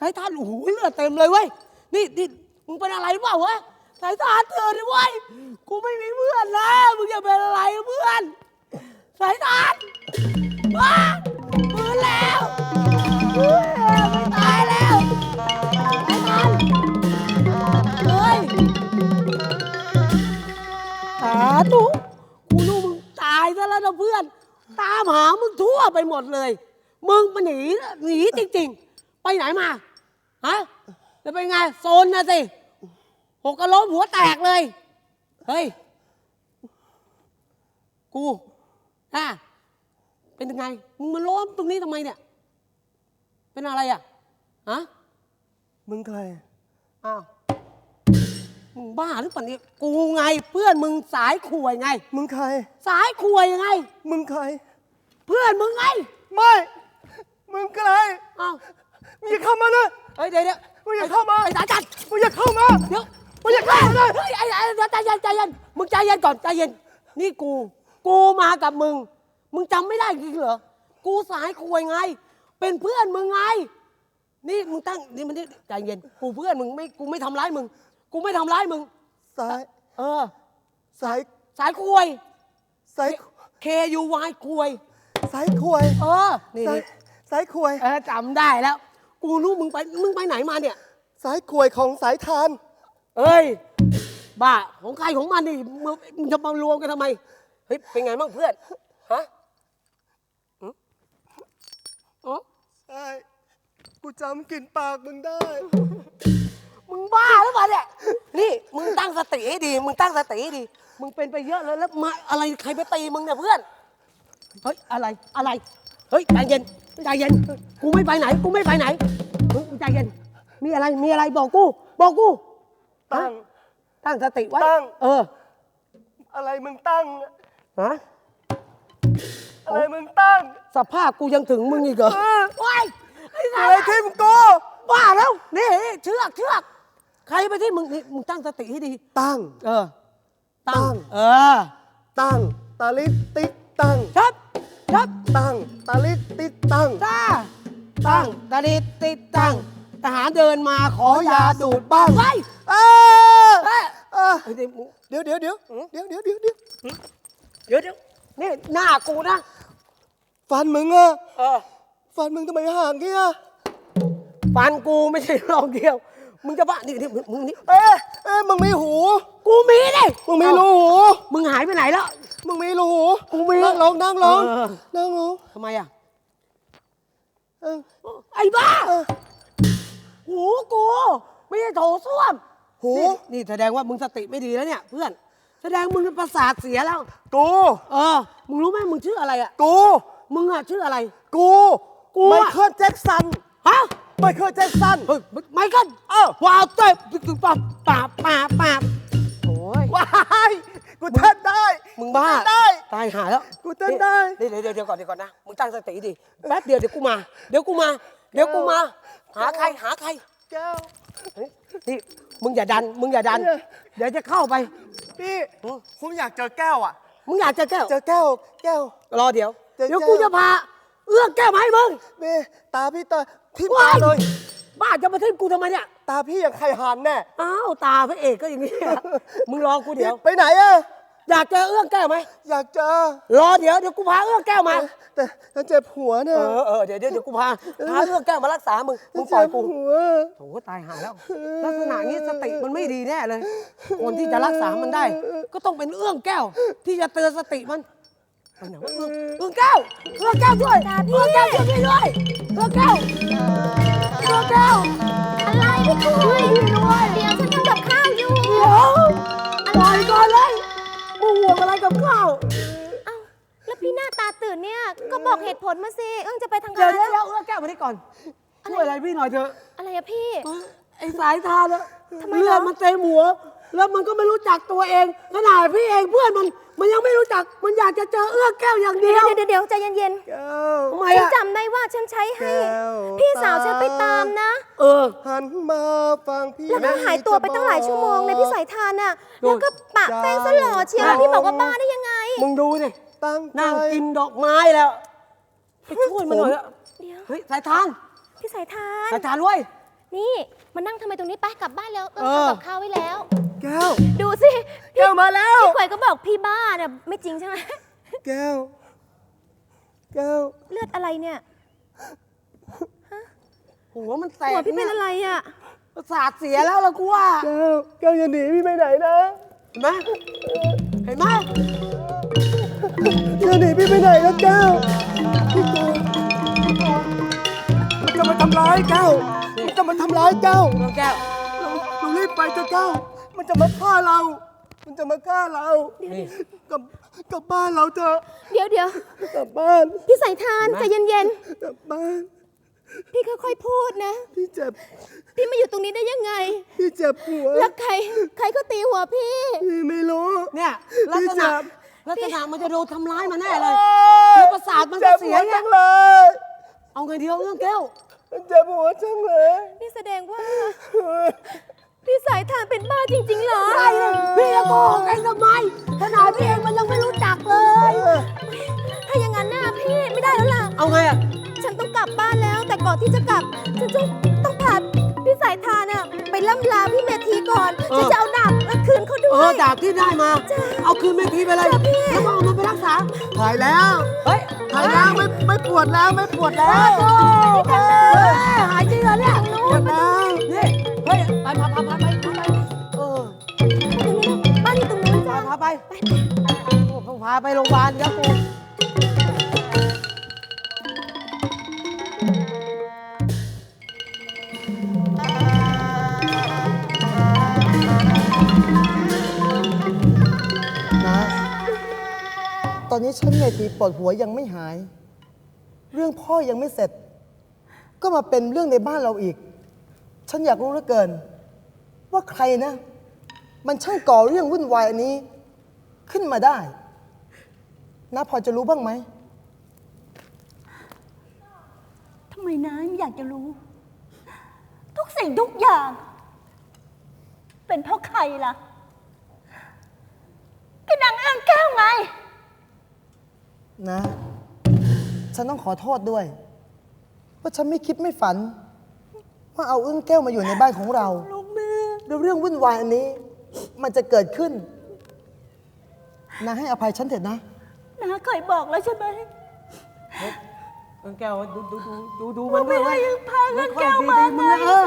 สายทาโอ้โหเลือดเต็มเลยเว้ย นี่นี่มึงเป็นอะไรเปล่าวะสายทาเตือนดิเว้ย กูไม่มีเพื่อนแล้วมึงจะเป็นอะไรเพื่อน สายทาว้าปืนแล้วเฮ้ยไม่ตายแล้วสายทาเฮ้ยสาธุกูรู้มึงตายซะแล้วนะเพื่อน ตามหามึงทั่วไปหมดเลย มึงมันหนีหนีจริงๆ ไปไหนมา ฮะแล้วเป็นไงโซนนะสิหกกระโหลกหัวแตกเลย เฮ้ย กูอะเป็นยังไง มึงมาล้มตรงนี้ทำไมเนี่ย เป็นอะไรอะฮะมึงใคร อ้าว มึงบ้าหรือเปล่าเนี่ยกูไงเพื่อนมึงสายขวยไง มึงใคร สายขวยไง มึงใคร เพื่อนมึงไง ไม่ มึงใครอ้าว มึงอย่าเข้ามานะเฮ้ยเดี๋ยวเดี๋ยวมึงอย่าเข้ามาไอ้สายจัดมึงอย่าเข้ามาเดี๋ยวมึงอย่าเข้ามาเลยเฮ้ยไอ้ไอ้เดี๋ยวใจเย็นใจเย็นมึงใจเย็นก่อนใจเย็น นี่กู กูมากับมึง มึงจำไม่ได้จริงเหรอ กูสายคุยไง เป็นเพื่อนมึงไง นี่มึงตั้งนี่มันนี่ใจเย็น กูเพื่อนมึงไม่กูไม่ทำร้ายมึง กูไม่ทำร้ายมึง สายเออ สายสายคุย สาย K U Y คุยสายควยเออนี่สายนี่สายควย เออจำได้แล้ว กูรู้มึงไป มึงไปไหนมาเนี่ย สายควยของสายทาน เอ้ย บ้า ของใครของมันนี่มึงมึงจะมารวมกันทำไม เฮ้ย เป็นไงบ้างเพื่อน ฮะอืมอ๋อใช่กูจำกลิ่นปากมึงได้ มึงบ้าหรือเปล่าเนี่ย นี่ มึงตั้งสติให้ดี มึงตั้งสติให้ดี มึงเป็นไปเยอะแล้วแล้วมาอะไรใครไปตีมึงเนี่ยเพื่อน เฮ้ย อะไร อะไร เฮ้ยใจเย็นใจเย็น กูไม่ไปไหน กูไม่ไปไหนเฮ้ยใจเย็น มีอะไรมีอะไรบอกกู บอกกู ตั้ง ตั้งสติไว้ตั้ง เอออะไรมึงตั้ง ฮะอะไรมึงตั้งสภาพกูยังถึงมึงอีกเหรอเออว้ายไอ้สาอะไรยที่มึงกูบ้าแล้วนี่เชือกเชือกใครไปที่มึงนี่มึงตั้งสติให้ดี ตั้ง เออ ตั้งเออตั้งตาลิตติดตั้งชับ ชับตั้งตาลิตติดตั้ง จ้าตั้งตะดิดติดตั้งทหารเดินมาขอยาดูดบ้างไว้เออเอ้ยเออเฮ้ยเดี๋ยวมึงเดี๋ยวเดี๋ยวเดี๋ยวเดี๋ยวเดี๋ยวเดี๋ยวเดี๋ยวเดี๋ยวเดี๋ยวนี่หน้ากูนะ ฟันมึงอะเออฟันมึงทำไมห่างเงี้ยฟันกูไม่ใช่รองเดียว มึงจะบ้านี่นี่มึงมึงนี่เอ๊ะเอ๊ะมึงมีหู กูมีดิมึงมีรูหู มึงหายไปไหนแล้ว มึงมีรูหูกูมีนั่งลงนั่งลงเออ นั่งลงทำไมอะเออไอ้บ้า เออ หูกู ไม่ใช่โถส้วมหู นี่นี่แสดงว่ามึงสติไม่ดีแล้วเนี่ย เพื่อน แสดงมึงประสาทเสียแล้ว กู เออ มึงรู้ไหมมึงชื่ออะไรอะ กู มึงอะชื่ออะไร กู กูอะ ไมเคิลแจ็คสัน ฮะ ไมเคิลแจ็คสันเฮ้ยไมเคิลเอ้าว้าวเต้ยตึ๊บปาปาปาปาโอ้ยว้ายกูเต้นได้มึงบ้ากูเต้นได้ตายหายแล้วกูเต้นได้นี่เดี๋ยวเดี๋ยวเดี๋ยวก่อนเดี๋ยวก่อนนะมึงตั้งสติดิแป๊บเดียวเดี๋ยวกูมาเดี๋ยวกูมาเดี๋ยวกูมา หาใครหาใครแก้วเฮ้ยนี่มึงอย่าดัน มึงอย่าดันเนี่ยเดี๋ยวจะเข้าไป พี่อืมผมอยากเจอแก้วอะ มึงอยากจะแก้ว เจอแก้ว แก้ว รอเดี๋ยวเจอเดี๋ยวแก้วกูจะพา เอื้อแก้วมาให้มึงเม่ตาพี่ตา ทิ่มว้าตายเลย บ้าจะมาทิ้งกูทำไมเนี่ย ตาพี่อย่างไข่หานแน่อ้าวตาพระเอกก็อย่างนี้มึงรอกูเดี๋ยว ไปไหนอะอยากเจอเอื้อแก้วไหม อยากเจอรอเดี๋ยวเดี๋ยวกูพาเอื้อแก้วมา แต่แต่เจ็บหัวเนี่เอยอเออเดี๋ยวเดี๋ยวเดี๋ยวกูพา พาเอื้อแก้วมารักษา มึง มึงปล่เจ็อยบกู หัวโถตายหาแล้ว ลักษณะนี้สติมันไม่ดีแน่เลย คนที่จะรักษามันได้ ก็ต้องเป็นเอื้องแก้ว ที่จะเตือนสติมัน ไปไหนวะเอื้องเอื้องแก้วเอื้องแก้วช่วยเอื้องแก้วช่วยพี่ด้วยเอื้องแก้วเอื้องแก้วอะไรพี่คุยช่วยพี่ด้วยเดี๋ยวฉันทำกับข้าวอยู่เดี๋ยวปล่อยก่อนเลยมึงห่วงอะไรกับข้าวเอ้าแล้วพี่หน้าตาตื่นเนี่ยก็บอกเหตุผลมาสิเอิ้งจะไปทางเดี๋ยกาวรเดี๋ยวเดี๋ยวเอื้องแก้วมาที่ก่อนช่วยอะไรพี่หน่อยเถอะ อะไรอะพี่ ไอ้สายทานอะทำไมเลืเหรออดมันเต็มหัว แล้วมันก็ไม่รู้จักตัวเองขนาดพี่เองเพื่อนมันมันยังไม่รู้จักมันอยากจะเจอเอื้อแก้วอย่างเดีเดี๋ยยววเดี๋ยวเดี๋ยวใจเย็นแก้วทำไมๆฉันอะจำได้ว่าฉันใช้ให้ แก้ว พี่สาวฉันไปตามนะ เออ หันมาฟังพี่แล้วก็หายตัวไปตั้งหลายชั่วโมงในพี่สายทานน่ะดูแล้วก็ปะแป้งสลอเชียวแล้วพี่บอกว่าบ้าได้ยังไง มึงดูสิตั้งใจ นั่งกินดอกไม้แล้วไปช่วยมันหน่อยอะเดี๋ยว เฮ้ยสายทานพี่สายทาน สายทานเว้ยนี่มานั่งทำไมตรงนี้ไปกลับบ้านแล้วเอิ้งเออทำกับข้าวไว้แล้ว แก้ว ดูสิแก้วมาแล้ว พี่ขวัญก็บอกพี่บ้าเนี่ยไม่จริงใช่ไหมแก้ว แก้ว เลือดอะไรเนี่ย หัวมันแตหัวกพี่เป็นเนี่ยอะไรอะประสาทเสียแล้วล่ะกูว่าแก้ว แก้วอย่าหนีพี่ไปไหนนะเห็นไหมเห็นไหมอย่าหนีพี่ไปไหนนะแก้วพี่กลัวมันจะมาทำร้ายแก้วมันจะมาทำร้ายแก้วดวงแก้วเราเรารีบไปเถอะแก้ว มันจะมาฆ่าเรา มันจะมาฆ่าเรานี่กลับกลับบ้านเราเถอะ เดี๋ยวเดี๋ยวกลับบ้าน พี่สายทานใจเย็นกลับบ้าน ๆ พี่ค่อยๆพูดนะ พี่เจ็บ พี่มาอยู่ตรงนี้ได้ยังไง พี่เจ็บหัว แล้วใคร ใครก็ตีหัวพี่ พี่ไม่รู้ เนี่ยลักพี่ษเจ็ณะบลักษณะมันจะโดนทำร้ายมาแน่เลยแล้วประสาทมันจะเสียจ็บหัวเนี่จัยงเลย เอาไงเดียวเรื่องแก้ว มันเจ็บหัวจังเลย นี่แสดงว่า พี่สายทานเป็นบ้าจริงๆเหรอใช่เลยพี่จะโกหกเองทำไมขนาดพี่เองมันยังไม่รู้จักเลย ถ้าอย่างนั้นน่ะพี่ไม่ได้แล้วล่ะ เอาไงอะ ฉันต้องกลับบ้านแล้ว แต่ก่อนที่จะกลับ ฉันต้องต้องพาพี่สายทานน่ะไปล่ำลาพี่เมธีก่อน เออ ฉันจะเอาดาบมาคืนเขาด้เอวอย ดาบที่ได้มาเอาคืนเมทีไปเลย จ้ะพี่ แล้วก็เอามันไปรักษาหายแล้ว เฮ้ยหายแล้วไม่ไม่ปวดแล้วไม่ปวดแล้ว โอ้โหหายจริงเหรอเนี่ย ปวดแล้วนี่เฮ้ย ไปพาพาพาไปพาไปเออบ้านอยู่ตรงนู้นจ้ะพาพาไปโอ้ต้องพาไปโรงพยาบาลครับกูนะตอนนี้ฉันเนี่ยทีปวดหัวยังไม่หาย เรื่องพ่อยังไม่เสร็จ ก็มาเป็นเรื่องในบ้านเราอีก ฉันอยากรู้เหลือเกิน ว่าใครนะ มันช่างก่อเรื่องวุ่นวายอันนี้ ขึ้นมาได้นะพอจะรู้บ้างไหม ทำไมนายไม่อยากจะรู้ ทุกสิ่งทุกอย่าง เป็นเพราะใครล่ะก็นางเอื้องแก้วไง นะ ฉันต้องขอโทษด้วย ว่าฉันไม่คิดไม่ฝัน ว่าเอาอึ้งแก้วมาอยู่ในบ้านของเราลูกแม่แล้วเรื่องวุ่นวายอันนี้ มันจะเกิดขึ้นนะให้อภัยฉันเถอะนะนาเคยบอกแล้วใช่ไหมเรื่องแก้วดูดูดูดูดูมันไม่ด้วยให้เว้ยพาเอื้องแก้วมามึไงงเออ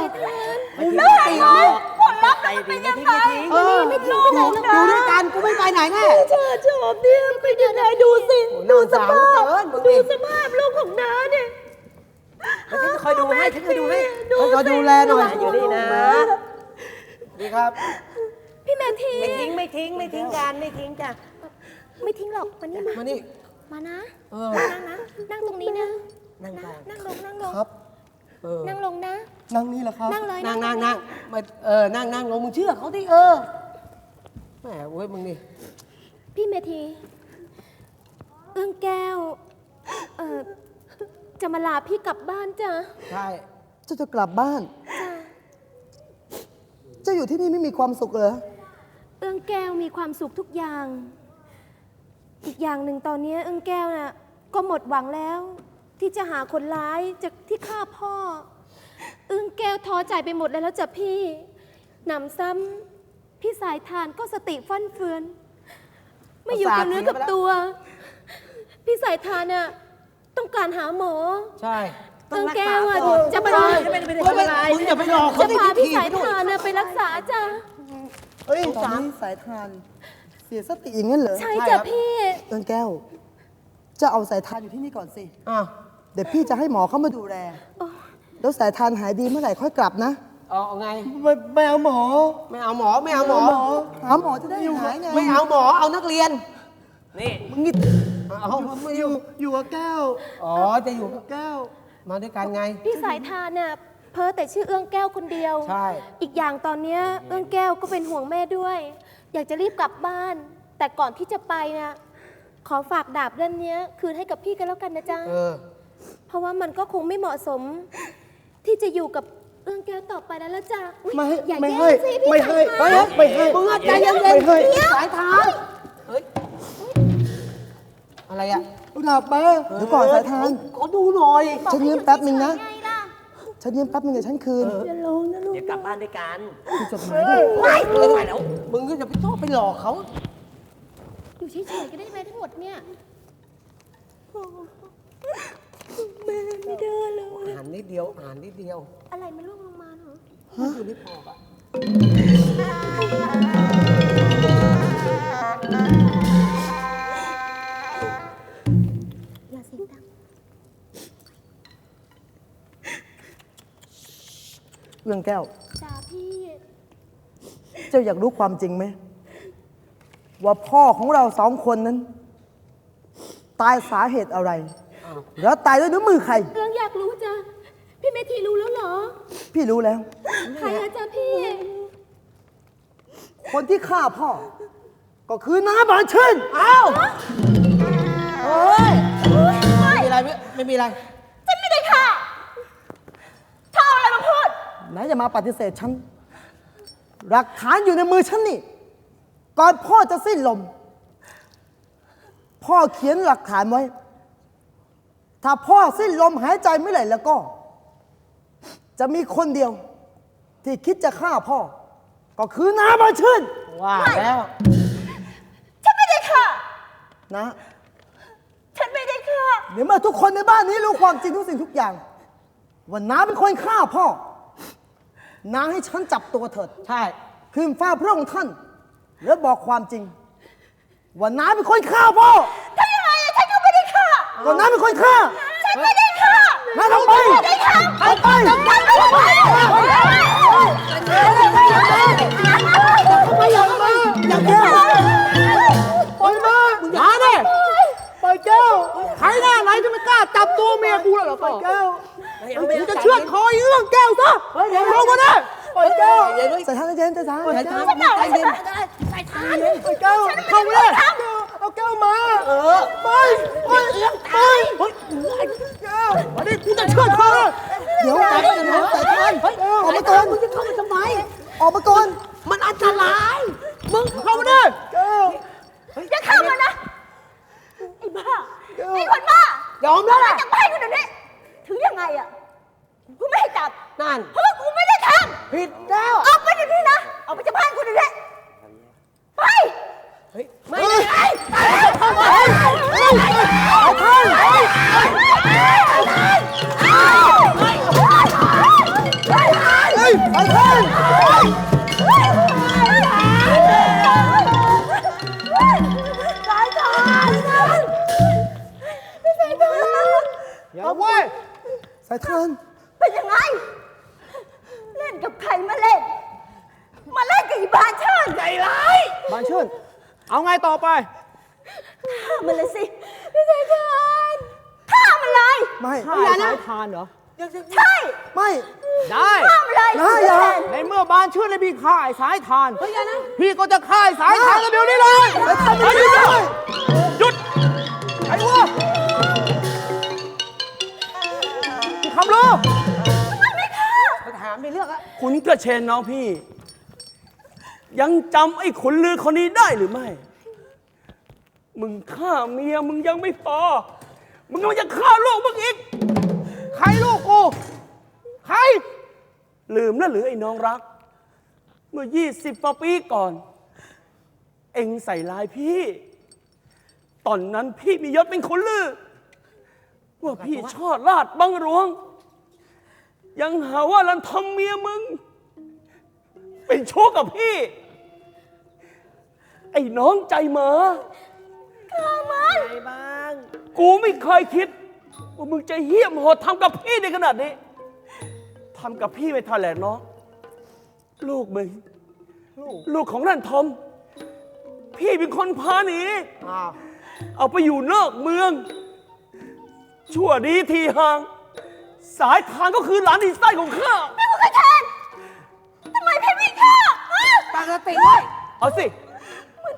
แล้วไงเนาะผลลัพธ์มันจะเป็นยังไงเออไม่ทิ้งไปไหนอยู่ด้วยกันกูไม่ไปไหนแน่ เธอชอบเนี่ยเป็นยังไงดูสิ โอ้ดูน่าสสงสารภาพเหลือเกินมึงนี่ดูสภาพลูกของน้าเนี่ย แล้วฉันจะคอยดูให้ฉันคอยดูให้ดูคอยดูแลหน่อยสิอยู่นี่นะดีครับ พี่เมธีไม่ทิ้งไม่ทิ้งไม่ทิ้งกันไม่ทิ้งจ้ะไม่ทิ้งหรอกมานี่มามานี่ มานะเออ นั่งนะ นั่งตรงนี้นะนั่งก่อนนั่งลงนั่งลงครับ เออ นั่งลงนะ นั่งนี่แหละครับ นั่งเลยนั่งลนั่งนั่งมาเออนั่งนั่งลงมึงเชื่อเขาดิเออแหมเว้ยมึงนี่พี่เมธี เอื้องแก้ว เอ่อ จะมาลาพี่กลับบ้านจ้ะใช่เจ้าจะกลับบ้านจ้ะเจ้าอยู่ที่นี่ไม่มีความสุขเหรอ เอื้องแก้วมีความสุขทุกอย่าง อีกอย่างหนึ่งตอนนี้เอื้องแก้วน่ะก็หมดหวังแล้ว ที่จะหาคนร้ายจากที่ฆ่าพ่อ เอื้องแก้วท้อใจไปหมดแล้วแล้วจ้ะพี่หนำซ้ำพี่สายทานก็สติฟั่นเฟือน ไม่อยู่กับเนื้อกับตัว พี่สายทานน่ะ ต้องการหาหมอใช่เอื้องแก้วอะต้องรักษาจะก่พาอนไม่เป็นไรไม่เป็นไรมึงอย่าไปหลอกเขาจะดิพาพี่ถีบสายด้วยทานน่ะไปรักษาจ้ะเอ้ยตอนนี้สายทาน เสียสติอย่างนั้นเหรอใช่จ้ะพี่เอิงแก้ว จะเอาสายทานอยู่ที่นี่ก่อนสิอ้าวเดี๋ยวพี่จะให้หมอเข้ามาดูแลโอ้แล้วสายทานหายดีเมื่อไหร่ค่อยกลับนะเอาเอาไงไม่ไม่เอาหมอ ไม่เอาหมอ ไม่เอาหมอ หาหมอจะได้หายไง ไม่เอาหมอ เอานักเรียน นี่ มึงนี่เอาไม่อยู่อยู่กับแก้ว อ๋อ จะอยู่กับแก้ว มาด้วยกันไง พี่สายทานน่ะเพ้อแต่ชื่อเอื้องแก้วคนเดียว ใช่ อีกอย่างตอนเนี้ยเอื้องแก้วก็เป็นห่วงแม่ด้วย อยากจะรีบกลับบ้าน แต่ก่อนที่จะไปนะขอฝากดาบเล่มเนี้ย คืนให้กับพี่กันแล้วกันนะจ๊ะ เออ เพราะว่ามันก็คงไม่เหมาะสม ที่จะอยู่กับเอื้องแก้วต่อไปแล้วละจ้ะอุ๊ยไม่ให้อย่าไม่แย่ให้งสิพี่ไม่สาให้ยทาน ไม่ให้มึงอะใจเย็นๆไม่ให้ สายทานเฮ้ย อะไรอะเอาดาบมาเดี๋ยวก่อนสายทานขอดูหน่อยฉันยืมแป๊บหนึ่งนะไงล่ะฉันยืมแป๊บนึงเดี๋ยวฉันคืนอย่าลงนะลูกเดี๋ยวกลับบ้านด้วยกันมีจดหมายด้วยไม่ไม่ไหวแล้ว มึงก็จะไปชอบไปหลอกเขา อยู่เฉยๆก็ได้ไหมทั้งหมดเนี่ยแม่ไม่เดินเลยอ่านนิดเดียวอ่านนิดเดียว อะไรมันล่วงลงมาเหรออยู่ในปอกอะ รื่องแก้ว จ้าพี่ เจ้าอยากรู้ความจริงไหม ว่าพ่อของเราสองคนนั้น ตายสาเหตุอะไร แล้วตายด้วยน้ำมือใคร เรื่องอยากรู้จ้ะพี่เมธีรู้แล้วเหรอ พี่รู้แล้ว ใครอะจ้ะพี่ คนที่ฆ่าพ่อ ก็คือน้าบานชื่นอ้าวเฮ้ย ไม่มีอะไรไม่ไม่มีอะไร ฉันไม่ได้ค่ะเธอเอาอะไรมาพูด ไหนจะมาปฏิเสธฉัน หลักฐานอยู่ในมือฉันนี่ ก่อนพ่อจะสิ้นลม พ่อเขียนหลักฐานไว้ ถ้าพ่อสิ้นลมหายใจไม่ไหลแล้วก็ จะมีคนเดียว ที่คิดจะฆ่าพ่อ ก็คือน้าบานชื่น ว่าแล้ว ฉันไม่ได้ค่ะ นะ ฉันไม่ได้ค่ะ เดี๋ยวเมื่อทุกคนในบ้านนี้รู้ความจริงทุกสิ่งทุกอย่าง ว่าน้าเป็นคนฆ่าพ่อ น้าให้ฉันจับตัวเถิด ใช่ขึ้นฟ้าพระองค์ท่าน แล้วบอกความจริง ว่าน้าเป็นคนฆ่าพ่อถ้ายังไงอะฉันก็ไม่ได้ค่ะก็น้าเป็นคนฆ่า ฉันไม่ได้ค่ะน้าทำไปทำไปฉันไม่ได้ค่ะไม่อยากมาอย่าแก้ แก้วใครหน้าไหนจะไม่กล้าจับตัวเมียกูแล้วเหรอปล่อยแก้วกูจะเชือดคอไอ้เรื่องแก้วซะลงมาได้ปล่อยแก้วใส่ท่านเย็นใส่ท่านใส่ใส่ทาท่านนใจเย็นใส่ทานปล่อยแก้วเข้ามาเลยเอาแก้วมาเออไปไปไปเฮ้ยแก้วมาดิกูจะเชือดคอเดี๋ยวใจเย็นนะใส่ท่านออกมาก่อนมึงจะเข้ามาทำไมออกมาก่อนมันอันตรายมึงเข้ามาดิแก้วอย่าเข้ามานะไอ้ บ้าไอ้คนบ้ายอมแล้วมาล่ะจากบ้านกูเดี๋ยวนี้ถึงยังไงอะกูไม่ให้จับนั่นเพราะว่ากูไม่ได้ทผิดแล้วำออกไปเดี๋ยวนี้นะออกไปจากบ้านกูเดี๋ยวนี้ไปเฮ้ยไม่ได้ไอ้เฮ้ยไอ้ท่านสายทานเป็นยังไง เล่นกับใครมาเล่น มาเล่นกับอีบานเชิญใจร้ายบานชื่นเอาไงต่อไป ฆ่ามันเลยสิพี่สายทานฆ่ามันเลย ไม่อย่านะทานเหรอ ใช่ไม่ ได้ ฆ่ามันเลยนะอย่าในเมื่อบานชื่อในพี่ฆ่าไอ้สายทาน พี่ก็จะฆ่าไอ้สายทานเดี๋ยวนี้เลย สายทานไม่ได้ด้วย หยุดไอ้วั วพี่คำรู้มาถามในเรื่องอะขุนกระเชนน้องพี่ ยังจำไอ้ขุนลือคนนี้ได้หรือไม่ มึงฆ่าเมียมึงยังไม่พอ มึงก็ยังฆ่าลูกมึงอีก ใครลูกกู ใคร ลืมแล้วหรือไอ้น้องรัก เมื่อ20กว่าปีก่อน เอ็งใส่ลายพี่ ตอนนั้นพี่มียศเป็นขุนลือ ว่าพี่ชอดลาดบังหลวง ยังหาว่าลันทำเมียมึง เป็นชู้กับพี่ ไอ้น้องใจหมา ไงบ้าง กูไม่เคยคิด ว่ามึงจะเหี้ยมโหดทำกับพี่ในขนาดนี้ทำกับพี่ไม่ทันแหละน้องลูกมึง ลูกของนั่นทอมพี่เป็นคนพาหนี อ้าว เอาไปอยู่นอกเมือง ชั่วดีทีห่าง สายทางก็คือหลานอีไส้ของข้า พี่กูกระเทนทำไมพี่ไม่ฆ่าฮะตั้งสติไว้เอาสิ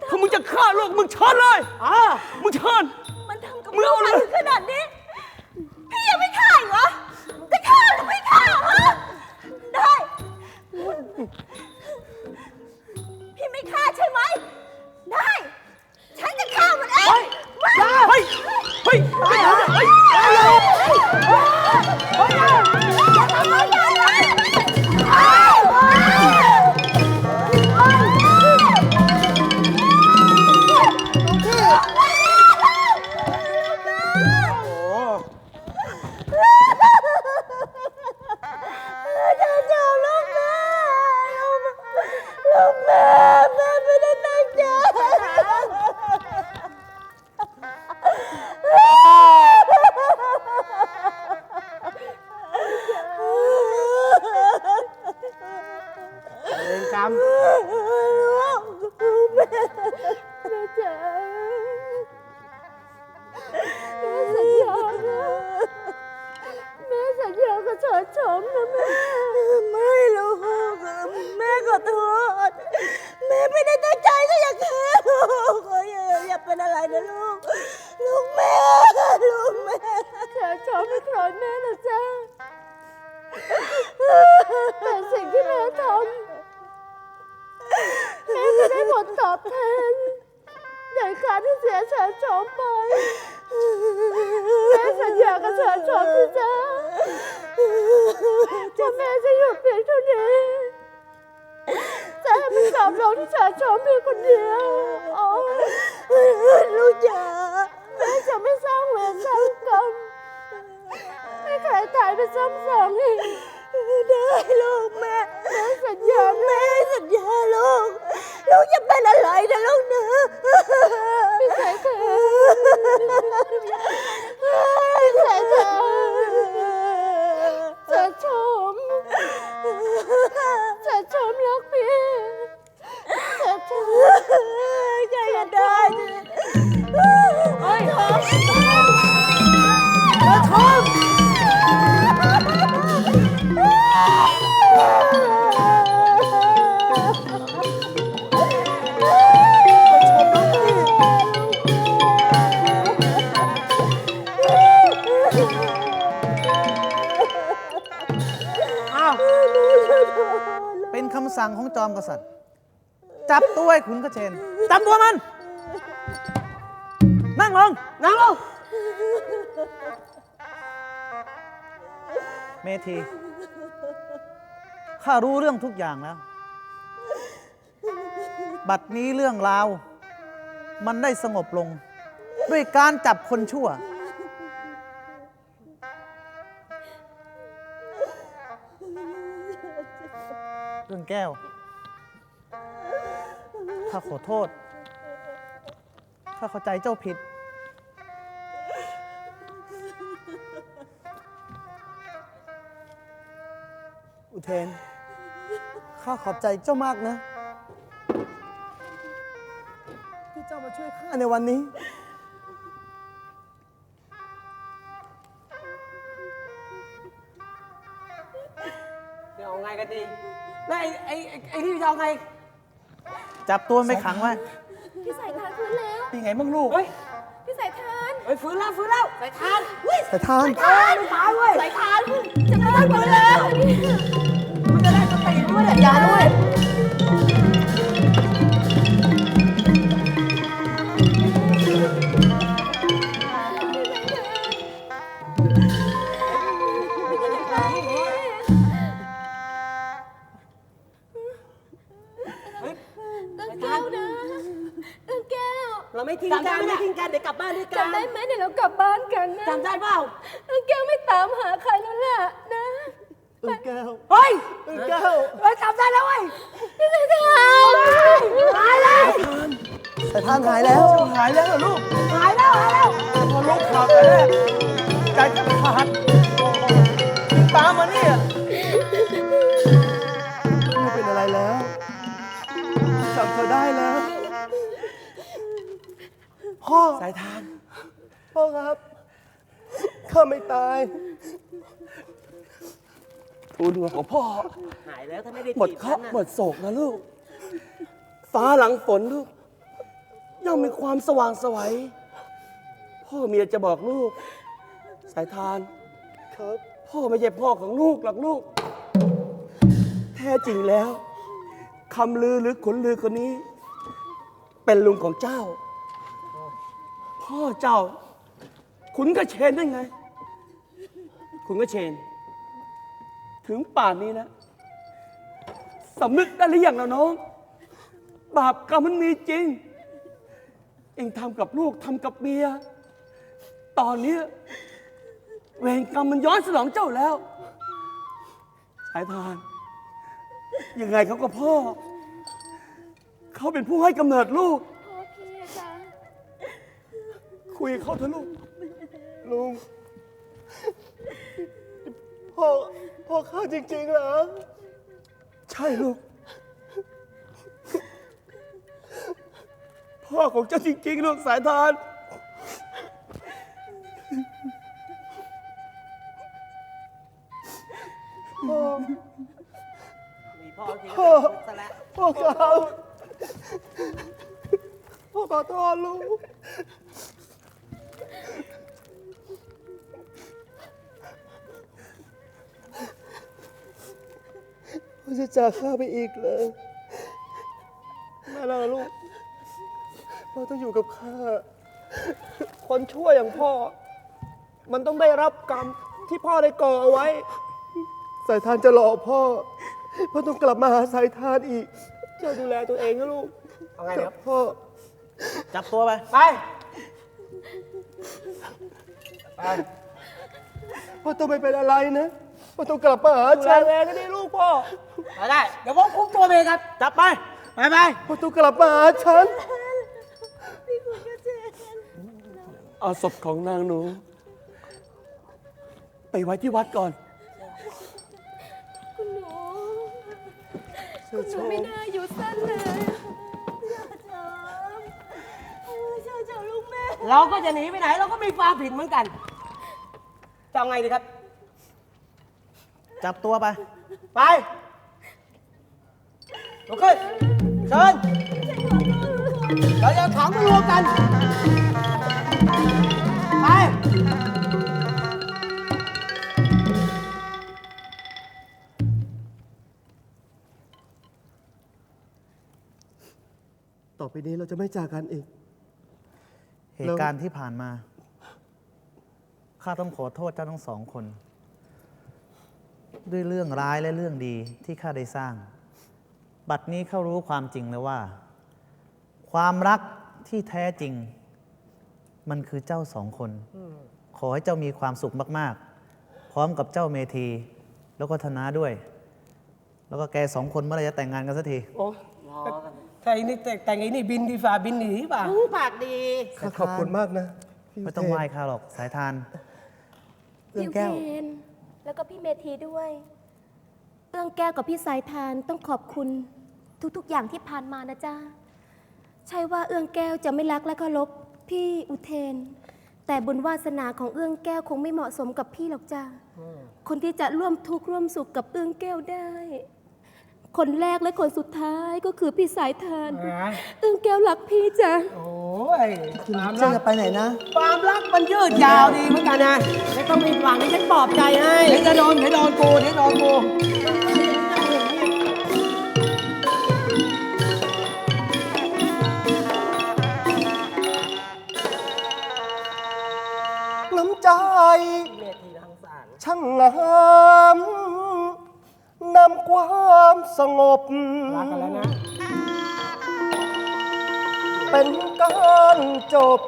ถ้ามึงจะฆ่าลูกมึงเชิญเลย อ่า มึงเชิญ มันทำกับมึงลูเอากเลเรายถึงขนาดนี้ พี่ยังไม่ฆ่าอีกเหรอ จะฆ่าหรือไม่ฆ่าฮะได้ พี่ไม่ฆ่าใช่ไหม ได้ ฉันจะฆ่ามันเองมาเฮ้ย เฮ้ยเฮ้ยอย่าทำมันอย่ เฉินโฉมที่จะว่าแม่จะหยุดเพียงเท่านี้จะให้มันสอบลงที่เฉินโฉมเพียงคนเดียวโอ้ลูกจ๋าแม่จะไม่สร้างเวรสร้างกรรมไม่เคยตายไปซ้ำสองอีก ได้ลูกแม่แม่สัญญาแม่สัญญาลูกลูกจะเป็นอะไรนะลูกนะพี่สายเธอพี่สายเธอจะชมจะชมรักพี่จะชมใครก็ได้เฮ้ยชมจะชม อ้าว เป็นคำสั่งของจอมกษัตริย์ จับตัวไอ้ขุนกระเชนจับตัวมัน นั่งลง นั่งลง เมธี ข้ารู้เรื่องทุกอย่างแล้ว บัดนี้เรื่องราว มันได้สงบลง ด้วยการจับคนชั่ว เรื่องแก้ว ข้าขอโทษ ข้าเข้าใจเจ้าผิด อุเทน ข้าขอบใจเจ้ามากนะ ที่เจ้ามาช่วยข้าในวันนี้ เดี๋ยวเอาไงกันดี แล้วไอ้ไอ้ไอ้ไอ้นี่จะเอาไง จับตัวมันไปขังไว้พี่สายทานฟื้นแล้ว เป็นไงบ้างลูก เฮ้ย พี่สายทานเฮ้ยฟื้นแล้วฟื้นแล้วสายทานเฮ้ยแต่ทานทานไม่ตายเว้ย สายทานจะไม่ได้ฟื้นแล้วมันจะได้สติ ด้วยเนี่ยอย่าด้วยตั้งแก้วนะตั้งแก้วเราไม่ทิ้งกันไม่ทิ้งกันเดี๋ยวกลับบ้านด้วยกันจำได้ไหมเดี๋ยวเรากลับบ้านกันนะจำได้เปล่าตั้งแก้วไม่ตามหาใครแล้วล่ะนะ อึงแก้วเฮ้ยอึงแก้วเฮ้ยจำได้แล้วเว้ยพี่สายทานหายแล้วแต่ทานหายแล้ว หายแล้วเหรอลูกหายแล้วหายแล้วพอลูกข่าวไปแรกใจจะขาดตามมาเนี่ยไม่เป็นอะไรแล้วจำเธอได้แล้ว พ่อสายทานพ่อครับ ข้าไม่ตาย ทูลหัวของพ่อ หายแล้วถ้าไม่ได้หมดเคราะห์หมดโศกนะลูก ฟ้าหลังฝนลูก ย่อมมีความสว่างไสวัย พ่อเมียจะบอกลูก สายทาน ครับ พ่อไม่ใช่พ่อของลูกหรอกลูก แท้จริงแล้วคำลือหรือขนลือคนนี้ เป็นลุงของเจ้า พ่อเจ้า ขุนกระเชนได้ไง ขุนกระเชน ถึงป่านนี้นะสำนึกได้หรือยังนะน้อง บาปกรรมมันมีจริง เองทำกับลูกทำกับเมีย ตอนนี้เวรกรรมมันย้อนสนองเจ้าแล้ว สายทาน ยังไงเขาก็พ่อ เขาเป็นผู้ให้กำเนิดลูก พ่อพี่จ้ะคุยกับเขาเถอะลูก ลุงพ่อ พ่อข้าจริงๆเหรอ ใช่ลูก พ่อของเจ้าจริงๆลูกสายทานากข้าไปอีกเลยไม่แล้วลูกพ่อต้องอยู่กับข้า คนชั่วอย่างพ่อ มันต้องได้รับกรรมที่พ่อได้ก่อเอาไว้ สายทานจะหลอกพ่อ พ่อต้องกลับมาหาสายทานอีก เจ้าดูแลตัวเองนะลูกเอาไงครับพ่อ จับตัวไป ไป พ่อต้องไม่เป็นอะไรนะ พ่อต้องกลับมาหาดูแลฉันตัวเองก็ดีลูกพ่อไปได้ เดี๋ยวผมคุมตัวเองครับ จับไป ไปไปพ่อต้องกลับมาหาฉันเอาศพของนางหนู ไปไว้ที่วัดก่อน คุณหนูคุณหนูไม่น่าอยู่สั้นเลยเจ้าเจ้าลูกแม่ เราก็จะหนีไปไหนเราก็มีความผิดเหมือนกันจะเอาไงดีครับ จับตัวไป ไปลุกขึ้นเชิญเราจะขังมารวมกัน ไป ต่อไปนี้เราจะไม่จากกันอีก เหตุการณ์ที่ผ่านมา ข้าต้องขอโทษเจ้าทั้งสองคน ด้วยเรื่องร้ายและเรื่องดีที่ข้าได้สร้าง บัดนี้เข้ารู้ความจริงแล้วว่า ความรักที่แท้จริง มันคือเจ้าสองคน ขอให้เจ้ามีความสุขมาก ๆ พร้อมกับเจ้าเมธี แล้วก็ธนาด้วย แล้วก็แกสองคนเมื่อไหรจะแต่งงานกันสักที โอ้แต่อันนี่แต่แต่งไอ้นี่บินดีฝ่าบินหนีป่ะปากดีข้าขอบคุณมากนะพี่ไม่ต้องไหว้เทพข้าหรอกสายทานเอื้พี่องอุแก้วเทน แล้วก็พี่เมธีด้วย เอื้องแก้วกับพี่สายทานต้องขอบคุณทุกๆอย่างที่ผ่านมานะจ๊ะใช่ว่าเอื้องแก้วจะไม่รักและเคารพพี่อุเทน แต่บุญวาสนาของเอื้องแก้วคงไม่เหมาะสมกับพี่หรอกจ้าคนที่จะร่วมทุกข์ร่วมสุขกับเอื้องแก้วได้ คนแรกและคนสุดท้ายก็คือพี่สายทาน เอื้องแก้วรักพี่จ้ะโอ้ ยความเจ้ารักจะไปไหนนะ ความรักมันยืดยาวดีเหมือนกันนะไม่ต้องมีหวังนี่ฉันปลอบใจให้เดี๋ยวจะโดนเดี๋ยวโดนกูเดี๋ยวโดนกูน้ำใจ เมธีทางสารช่างงามนำความสงบ รักกันแล้วนะ เป็นการจบ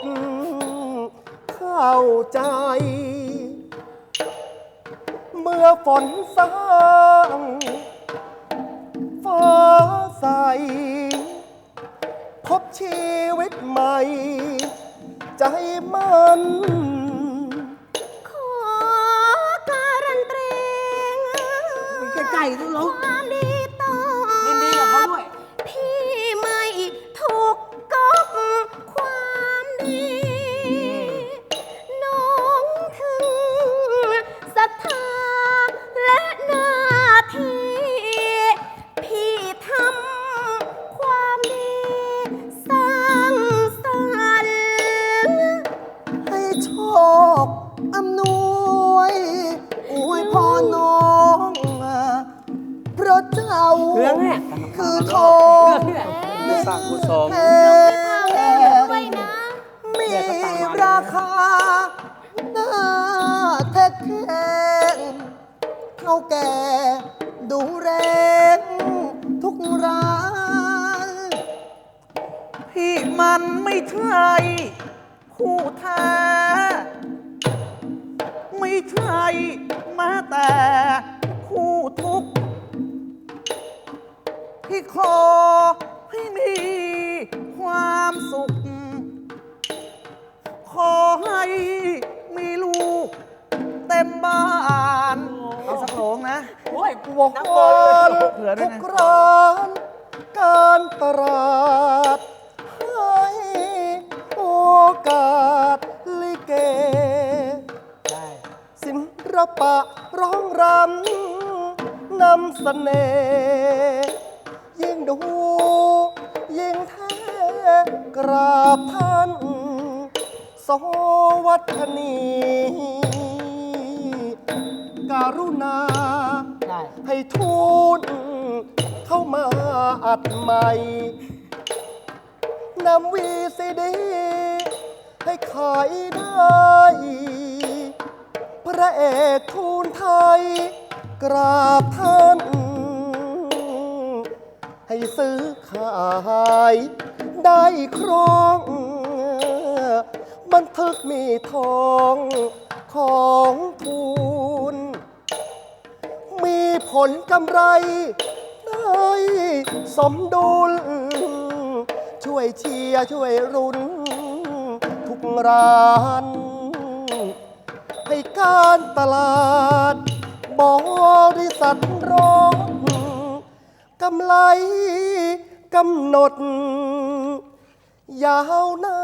เข้าใจ เมื่อฝนสร้างฟ้าใส พบชีวิตใหม่ ใจมันขอการันเตรงใกล้ๆทุกลงความดี งเนี่ยคือทองสร้างกุศลแทไว้นะมีราคาน่าแท้แท้เขาแก่ดูแรงทุกร้านพี่มันไม่ใช่คู่แท้ไม่ใช่แม้แต่คู่ทุกข์ พี่ขอให้มีความสุข ขอให้มีลูกเต็มบ้านเอาสักโหลงนะ โอ้ยวกนักวบอลนเผื่อด้ทุวยกนะร้านการตลาดให้โอกาสลิเกได้ศิลปะร้องรำนำเสน่ห์ยิ่ง ดู ยิ่งแท้กราบท่านสวัสนีการุณา ได้ให้ทูตเข้ามาอัดใหม่นำวีซีดี ให้ขายได้ พระเอกทูลไทย กราบท่าน ซื้อขาย ได้ครอง บันทึกมีทองของทูลมีผลกำไร ได้สมดุล ช่วยเชียร์ช่วยรุน ทุกร้านให้การตลาดบริษัทรอ กำไรกำหนด ยาวนา